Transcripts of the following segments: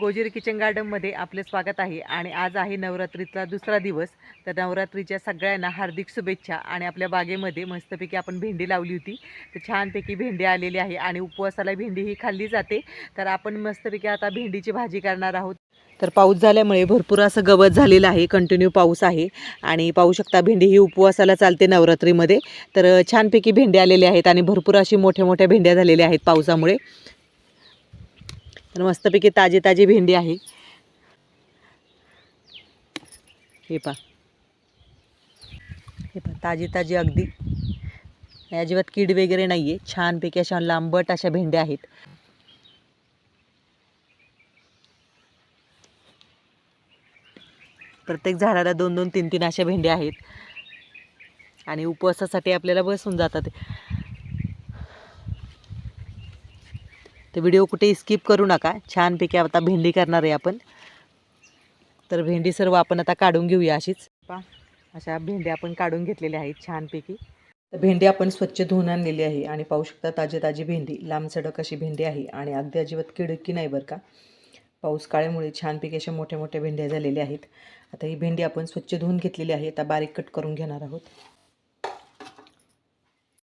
गोजिरी kitchen गार्डनमध्ये आपले स्वागत आहे. आणि आज आहे नवरात्रीचा दुसरा दिवस. तर नवरात्रीच्या सगळ्यांना हार्दिक शुभेच्छा. आणि आपल्या बागेमध्ये मस्तपैकी आपण भेंडी लावली होती. तर छानपैकी भेंडी आलेली आहे आणि उपवासाला भेंडी ही खाल्ली जाते. तर आपण मस्तपैकी आता भेंडीची भाजी करणार आहोत. तर पाऊस झाल्यामुळे भरपूर असं गवत झालेलं आहे. कंटिन्यू पाऊस आहे. आणि पाहू शकता भेंडी ही उपवासाला चालते नवरात्रीमध्ये. तर छानपैकी भेंडी आलेले आहेत आणि भरपूर अशी मोठ्या मोठ्या भेंड्या झालेल्या आहेत पावसामुळे. तर मस्तपैकी ताजी ताजी भेंडी आहे. हे पा हे पा ताजी ताजी अगदी. अजिबात कीड वगैरे नाही आहे छानपैकी अशा लांबट अशा भेंड्या आहेत. प्रत्येक झाडाला दोन दोन तीन तीन अशा भेंड्या आहेत. आणि उपवासासाठी आपल्याला बसून जातात. तर व्हिडिओ कुठेही स्किप करू नका. छानपैकी आता भेंडी करणार आहे आपण. तर भेंडी सर्व आपण आता काढून घेऊया अशीच. पा अशा भेंड्या आपण काढून घेतलेल्या आहेत छानपैकी. तर भेंडी आपण स्वच्छ धुवून आणलेली आहे आणि पाहू शकता ताजी ताजी भेंडी लांब सडक अशी भेंडी आहे आणि अगदी अजिबात किडकी नाही बरं का. पाऊस काळ्यामुळे छानपैकी अशा मोठ्या मोठ्या भेंड्या झालेल्या आहेत. आता ही भेंडी आपण स्वच्छ धुवून घेतलेली आहे. आता बारीक कट करून घेणार आहोत.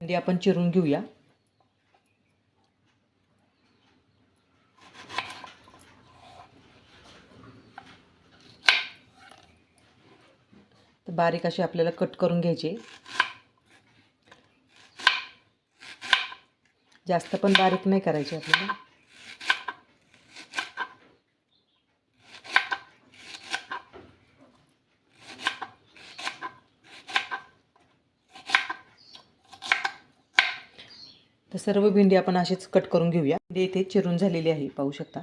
भेंडी आपण चिरून घेऊया. तर बारीक अशी आपल्याला कट करून घ्यायचे. जास्त पण बारीक नाही करायची आपल्याला. तर सर्व भेंडी आपण अशीच कट करून घेऊया. भेंडी इथे चिरून झालेली आहे पाहू शकता.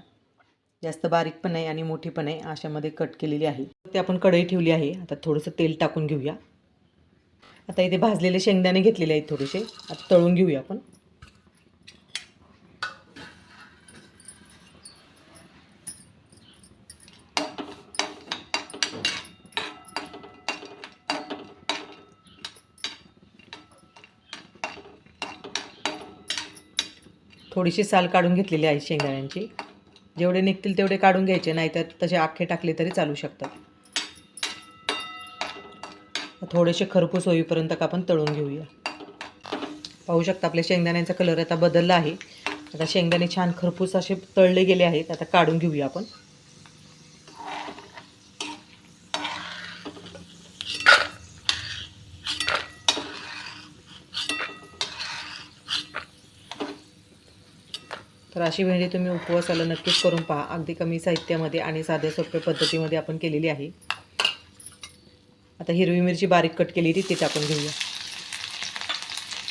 जास्त बारीक पण आहे आणि मोठी पण आहे अशामध्ये कट केलेली आहे. ते आपण कढई ठेवली आहे. आता थोडंसं तेल टाकून घेऊया. आता इथे भाजलेले शेंगदाणे घेतलेले आहेत थोडेसे. आता तळून घेऊया आपण. थोडीशी साल काढून घेतलेली आहे शेंगदाण्यांची. जेवढे निघतील तेवढे काढून घ्यायचे नाहीतर तसे आखे टाकले तरी चालू शकतात. थोडेसे खरपूस होईपर्यंत का आपण तळून घेऊया. पाहू शकता आपल्या शेंगदाण्यांचा कलर आता बदलला आहे. आता शेंगदाणे छान खरपूस असे तळले गेले आहेत आता काढून घेऊया आपण. तर अशी भेंडी तुम्ही उपवासाला नक्कीच करून पहा. अगदी कमी साहित्यामध्ये आणि साध्या सोप्या पद्धतीमध्ये आपण केलेली आहे. आता हिरवी मिरची बारीक कट केली ती टाकून घेऊया.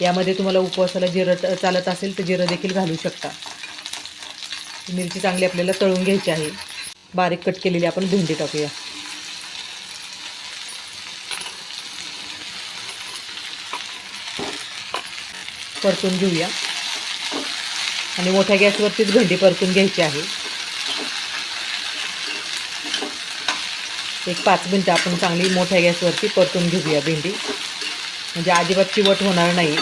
यामध्ये तुम्हाला उपवासाला जिरं चालत असेल तर जिरं देखील घालू शकता. मिरची चांगली आपल्याला तळून घ्यायची आहे. बारीक कट केलेली आपण भेंडी टाकूया. परतून घेऊया. आणि मोठ्या गॅसवरतीच भेंडी परतून घ्यायची आहे. एक पाच मिनटं आपण चांगली मोठ्या गॅसवरती परतून घेऊया भेंडी. म्हणजे अजिबात चिवट होणार नाही.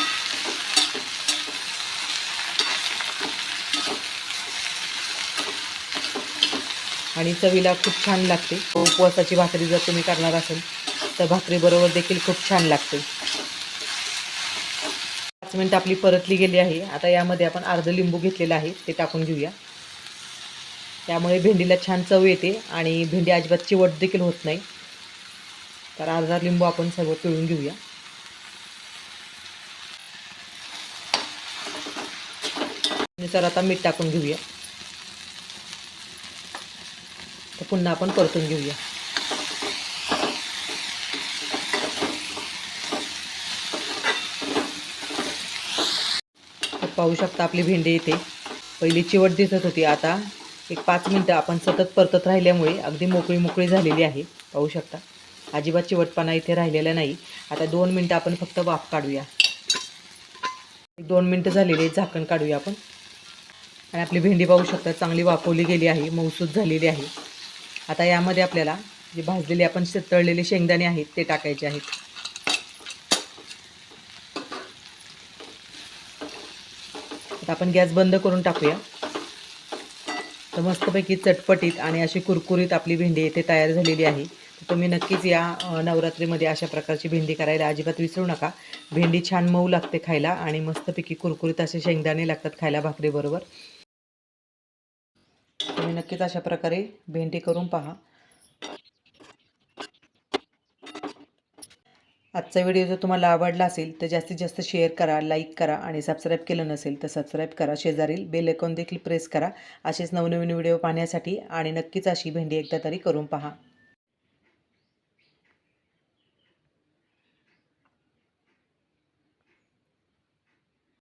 आणि चवीला खूप छान लागते. उपवासाची भाकरी जर तुम्ही करणार असेल तर भाकरीबरोबर देखील खूप छान लागते. पाच मिनटं आपली परतली गेली आहे. आता यामध्ये आपण अर्धं लिंबू घेतलेलं आहे ते टाकून घेऊया. त्यामुळे भेंडीला छान चव येते आणि भेंडी अजिबात चिवट देखील होत नाही. तर अर्धा लिंबू आपण सर्व पिळून घेऊया. तर आता मीठ टाकून घेऊया. तर पुन्हा आपण परतून घेऊया. पाहू शकता आपली भेंडी येते पहिली चिवट दिसत होती. आता एक पाच मिनटं आपण सतत परतत राहिल्यामुळे अगदी मोकळी मोकळी झालेली आहे. पाहू शकता. अजिबात चिवटपणा इथे राहिलेला नाही. आता दोन मिनटं आपण फक्त वाफ काढूया. एक दोन मिनटं झालेली आहेत झाकण काढूया आपण. आणि आपली भेंडी पाहू शकता. चांगली वाफवली गेली आहे. मौसूद झालेली आहे. आता यामध्ये आपल्याला जे भाजलेले आपण शे- तळलेले शेंगदाणे आहेत ते टाकायचे आहेत. आता आपण गॅस बंद करून टाकूया. तर मस्तपैकी चटपटीत आणि अशी कुरकुरीत आपली भेंडी येथे तयार झालेली आहे. तर तुम्ही नक्कीच या नवरात्रीमध्ये अशा प्रकारची भेंडी करायला अजिबात विसरू नका. भेंडी छान मऊ लागते खायला आणि मस्तपैकी कुरकुरीत असे शेंगदाणे लागतात खायला भाकरीबरोबर. तुम्ही नक्कीच अशा प्रकारे भेंडी करून पहा. आजचा व्हिडिओ जर तुम्हाला आवडला असेल तर जास्तीत जास्त शेअर करा लाईक करा आणि सबस्क्राईब केलं नसेल तर सबस्क्राईब करा. शेजारील बेल आयकॉन देखील प्रेस करा. असेच नवनवीन व्हिडिओ पाहण्यासाठी आणि नक्कीच अशी भेंडी एकदा तरी करून पहा.